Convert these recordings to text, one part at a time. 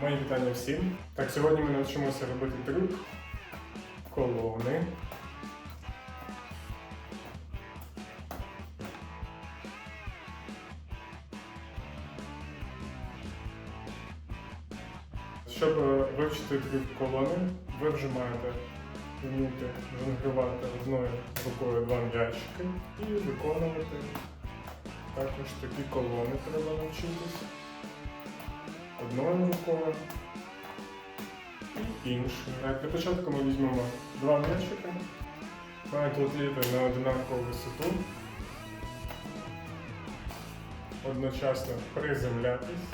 Мої вітання всім. Так, сьогодні ми навчимося робити трюк колони. Щоб е, вивчити трюк колони, ви вже маєте вміти жонглювати одною рукою два м'ячики і виконувати також такі колони треба навчитись одною рукою і іншою. Так, Для початку ми візьмемо два м'ячики, мають летіти на однакову висоту, одночасно приземлятись.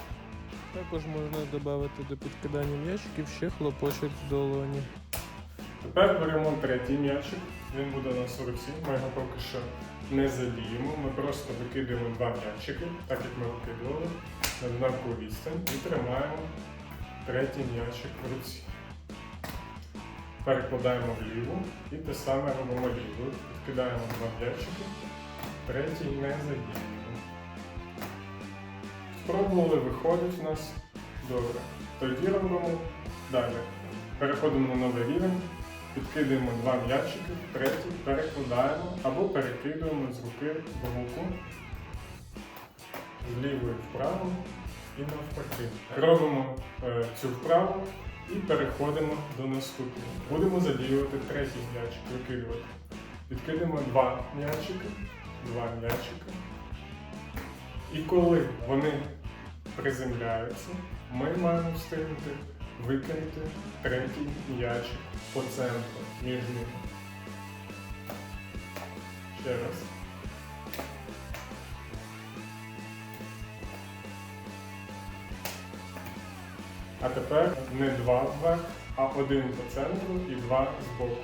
Також можна додати до підкидання м'ячиків ще хлопочок з долоні. Тепер беремо третій м'ячик, він буде на 47, ми його поки що не заліємо, ми просто викидаємо два м'ячики, так як ми викидували, на однакову відстань і тримаємо третій м'ячик в руці. Перекладаємо вліву і те саме робимо лівою. Відкидаємо два м'ячики, третій не задіємо. Спробували, виходить у нас добре. Тоді робимо далі. Переходимо на новий рівень, підкидаємо два м'ячики, третій перекладаємо або перекидуємо з руки в руку з лівої вправо і навпаки. Робимо е, цю вправу і переходимо до наступного. Будемо задіювати третій м'ячик, викидувати. Підкидаємо два м'ячики, два м'ячики. І коли вони приземляються, ми маємо встигнути викинути третій м'ячик по центру між ними. Ще раз. А тепер не два вверх, а один по центру і два збоку.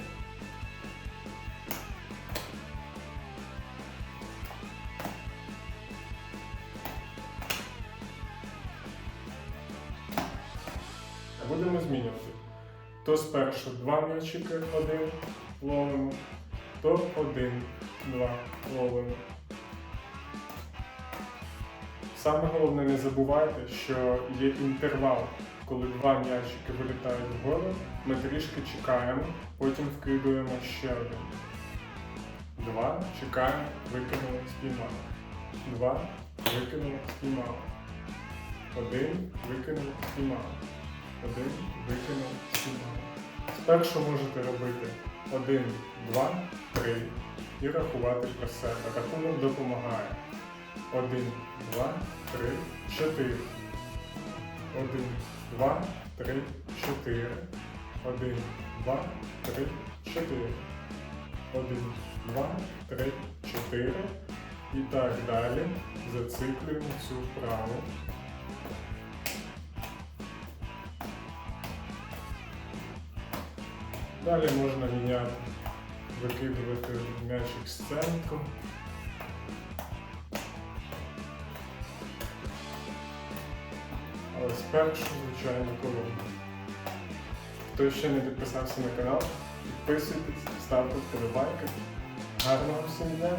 Будемо змінювати. То спершу два м'ячики один ловимо, то один, два ловимо. Саме головне не забувайте, що є інтервал, коли два м'ячики вилітають вгору, ми трішки чекаємо, потім вкидуємо ще один. Два, чекаємо, викинули, спіймали. Два, викинули, спіймали. Один, викинули, спіймали. Один, викинув, спіймали. Спершу можете робити один, два, три і рахувати про себе. Рахунок допомагає. Один, два, три, чотири. Один, два, три, чотири. Один, два, три, чотири. Один, два, три, чотири. І так далі. Зациклюємо цю вправу. Далі можна міняти, викидувати м'ячик з центру. Але спершу, звичайно, колонку. Хто ще не підписався на канал, підписуйтесь, ставте вподобайки. Гарного всім дня!